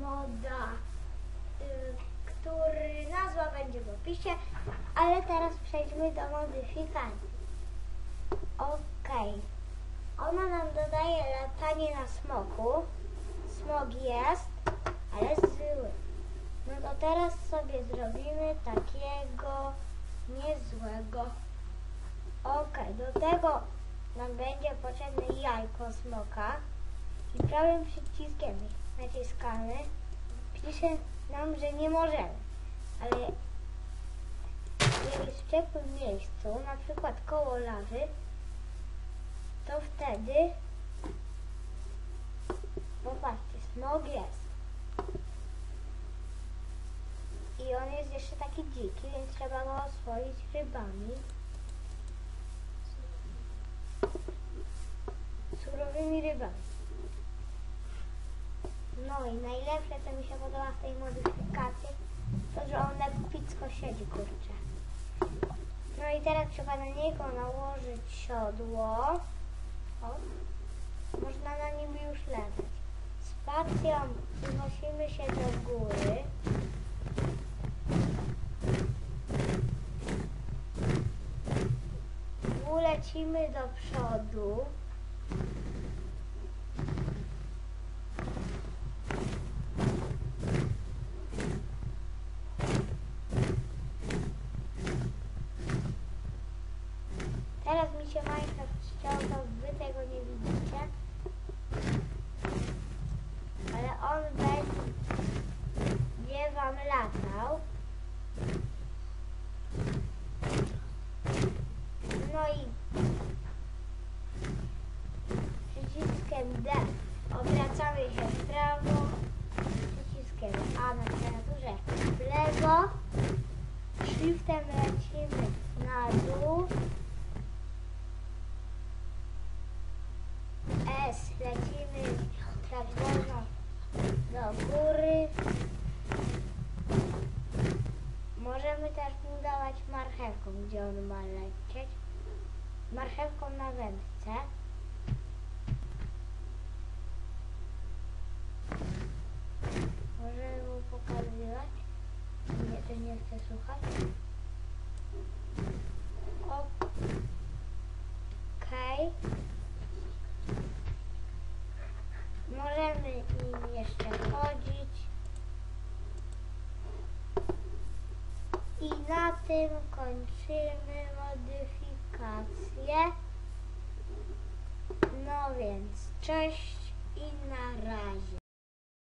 moda, y, który nazwa będzie w opisie, ale teraz przejdźmy do modyfikacji. Okej. Ona nam dodaje latanie na smoku. Smog jest, ale zły. No to teraz sobie zrobimy takiego niezłego. Okej, do tego nam będzie potrzebne jajko smoka i prawym przyciskiem naciskamy. Pisze nam, że nie możemy, ale jest w ciepłym miejscu, na przykład koło lawy, to wtedy popatrzcie, smog jest. I on jest jeszcze taki dziki, więc trzeba go oswoić rybami. Surowymi rybami. No i najlepsze, co mi się podoba w tej modyfikacji, to, że on lepicko siedzi, kurczę. No i teraz trzeba na niego nałożyć siodło. O, można na nim już leżeć. Spacją unosimy się do góry. Ulecimy do przodu. Teraz mi się Minecraft ściągał, wy tego nie widzicie. Ale on będzie wam latał. No i przyciskiem D obracamy się w prawo, przyciskiem A na klawiaturze w lewo, shiftem lecimy na dół, gdzie on ma lecieć. Marchewką na wędce. Możemy mu pokazywać. Nie, to nie chcę słuchać. Okej. Możemy nim jeszcze chodzić. I na tym kończymy modyfikację. No więc, cześć i na razie.